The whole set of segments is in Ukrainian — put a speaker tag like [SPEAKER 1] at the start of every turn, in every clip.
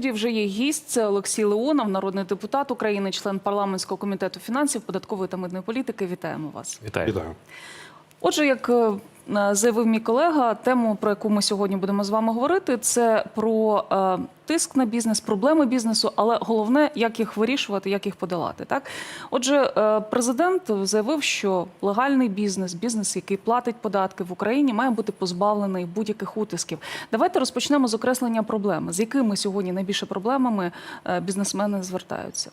[SPEAKER 1] студії вже є гість. Це Олексій Леонов, народний депутат України, член парламентського комітету фінансів, податкової та митної політики. Вітаємо вас.
[SPEAKER 2] Вітаю.
[SPEAKER 3] Вітаю.
[SPEAKER 1] Отже, як е, заявив мій колега, тему, про яку ми сьогодні будемо з вами говорити, це про е, тиск на бізнес, проблеми бізнесу, але головне, як їх вирішувати, як їх подолати. Так, отже, е, президент заявив, що легальний бізнес, бізнес, який платить податки в Україні, має бути позбавлений будь-яких утисків. Давайте розпочнемо з окреслення проблеми, з якими сьогодні найбільше проблемами е, бізнесмени звертаються.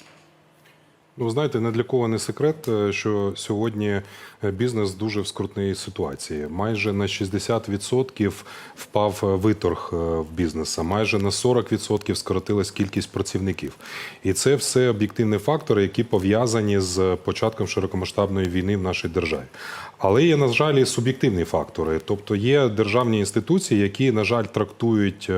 [SPEAKER 3] Ну, ви знаєте, не для кого не секрет, е, що сьогодні е, бізнес дуже в скрутній ситуації. Майже на 60% впав е, виторг в бізнеса, майже на 40% скоротилась кількість працівників. І це все об'єктивні фактори, які пов'язані з початком широкомасштабної війни в нашій державі. Але є, на жаль, і суб'єктивні фактори. Тобто є державні інституції, які, на жаль, трактують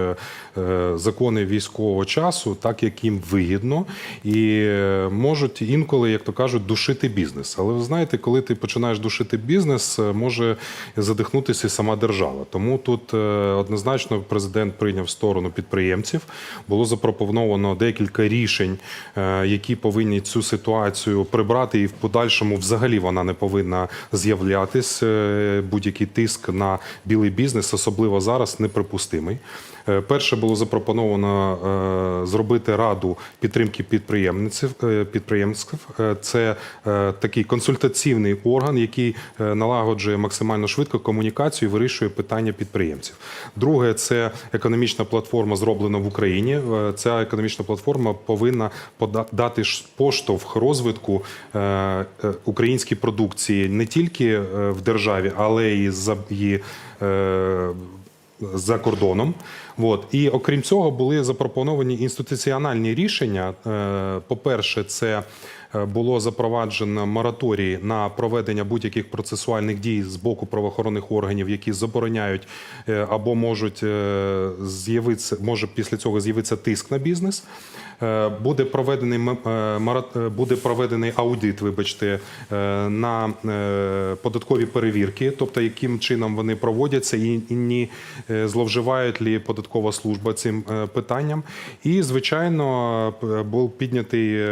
[SPEAKER 3] закони військового часу так, як їм вигідно, і можуть інколи, як то кажуть, душити бізнес. Але ви знаєте, коли ти починаєш душити бізнес, е, може задихнутися і сама держава. Тому тут е, однозначно президент прийняв сторону підприємців. Було запропоновано декілька рішень, е, які повинні цю ситуацію прибрати, і в подальшому взагалі вона не повинна з'являтись. Будь-який тиск на білий бізнес, особливо зараз, неприпустимий. Перше було запропоновано зробити раду підтримки підприємців. підприємців. Е, Це е, такий консультаційний орган, який е, налагоджує максимально швидко комунікацію і вирішує питання підприємців. Друге, це економічна платформа, зроблена в Україні. Ця економічна платформа повинна дати поштовх розвитку українській продукції не тільки в державі, але і за її. За кордоном. От. І окрім цього, були запропоновані інституціональні рішення. Е, По-перше, це е, було запроваджено мораторій на проведення будь-яких процесуальних дій з боку правоохоронних органів, які забороняють е, або можуть з'явитися, може після цього з'явитися тиск на бізнес. Е, Буде проведений е, е, буде проведений аудит, вибачте, на податкові перевірки, тобто яким чином вони проводяться, і ні зловживають лі податкова служба цим питанням. І звичайно, був піднятий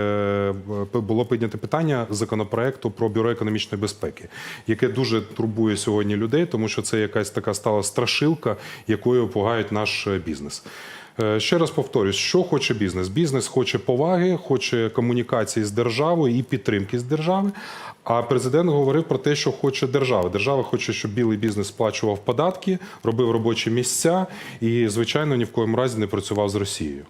[SPEAKER 3] було підняте питання законопроекту про бюро економічної безпеки, яке дуже турбує сьогодні людей, тому що це якась така стала страшилка, якою пугають наш бізнес. Е, Ще раз повторюсь, що хоче бізнес? Бізнес хоче поваги, хоче комунікації з державою і підтримки з держави. А президент говорив про те, що хоче держава. Держава хоче, щоб білий бізнес сплачував податки, робив робочі місця і, звичайно, ні в коєму разі не працював з Росією.